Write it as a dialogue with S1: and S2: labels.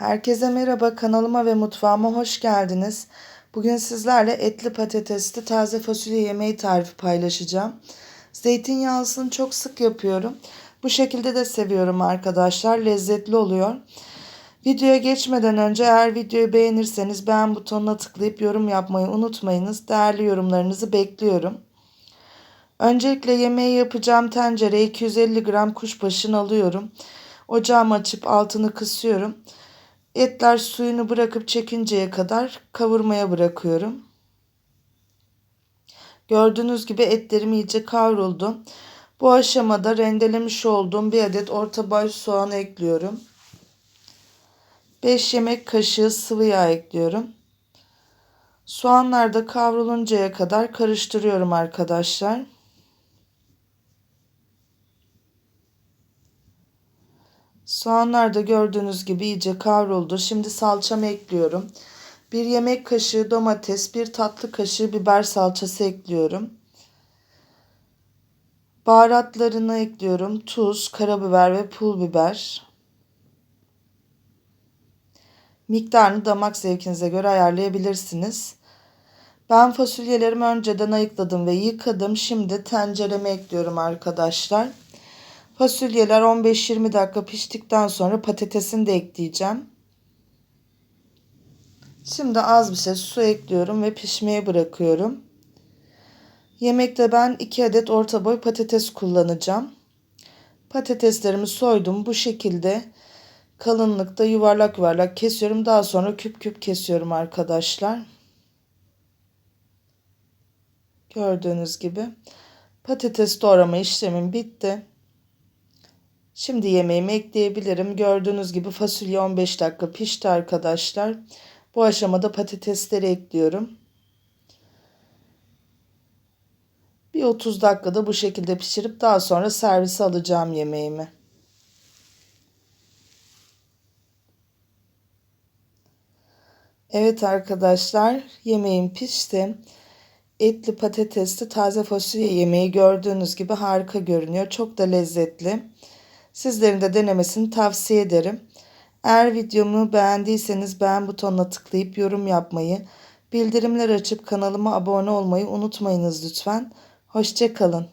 S1: Herkese merhaba kanalıma ve mutfağıma hoş geldiniz. Bugün sizlerle etli patatesli taze fasulye yemeği tarifi paylaşacağım. Zeytinyağlısını çok sık yapıyorum. Bu şekilde de seviyorum arkadaşlar. Lezzetli oluyor. Videoya geçmeden önce eğer videoyu beğenirseniz beğen butonuna tıklayıp yorum yapmayı unutmayınız. Değerli yorumlarınızı bekliyorum. Öncelikle yemeği yapacağım tencereye 250 gram kuşbaşını alıyorum. Ocağımı açıp altını kısıyorum. Etler suyunu bırakıp çekinceye kadar kavurmaya bırakıyorum. Gördüğünüz gibi etlerim iyice kavruldu. Bu aşamada rendelemiş olduğum bir adet orta boy soğan ekliyorum. 5 yemek kaşığı sıvı yağ ekliyorum. Soğanlar da kavruluncaya kadar karıştırıyorum arkadaşlar. Soğanlar da gördüğünüz gibi iyice kavruldu. Şimdi salçamı ekliyorum. Bir yemek kaşığı domates, bir tatlı kaşığı biber salçası ekliyorum. Baharatlarını ekliyorum. Tuz, karabiber ve pul biber. Miktarını damak zevkinize göre ayarlayabilirsiniz. Ben fasulyelerimi önceden ayıkladım ve yıkadım. Şimdi tencereme ekliyorum arkadaşlar. Fasulyeler 15-20 dakika piştikten sonra patatesini de ekleyeceğim. Şimdi az bir şey su ekliyorum ve pişmeye bırakıyorum. Yemekte ben 2 adet orta boy patates kullanacağım. Patateslerimi soydum. Bu şekilde kalınlıkta yuvarlak yuvarlak kesiyorum. Daha sonra küp küp kesiyorum arkadaşlar. Gördüğünüz gibi patates doğrama işlemim bitti. Şimdi yemeğimi ekleyebilirim. Gördüğünüz gibi fasulye 15 dakika pişti arkadaşlar. Bu aşamada patatesleri ekliyorum. Bir 30 dakikada bu şekilde pişirip daha sonra servise alacağım yemeğimi. Evet arkadaşlar yemeğim pişti. Etli patatesli taze fasulye yemeği gördüğünüz gibi harika görünüyor. Çok da lezzetli. Sizlerin de denemesini tavsiye ederim. Eğer videomu beğendiyseniz beğen butonuna tıklayıp yorum yapmayı, bildirimler açıp kanalıma abone olmayı unutmayınız lütfen. Hoşçakalın.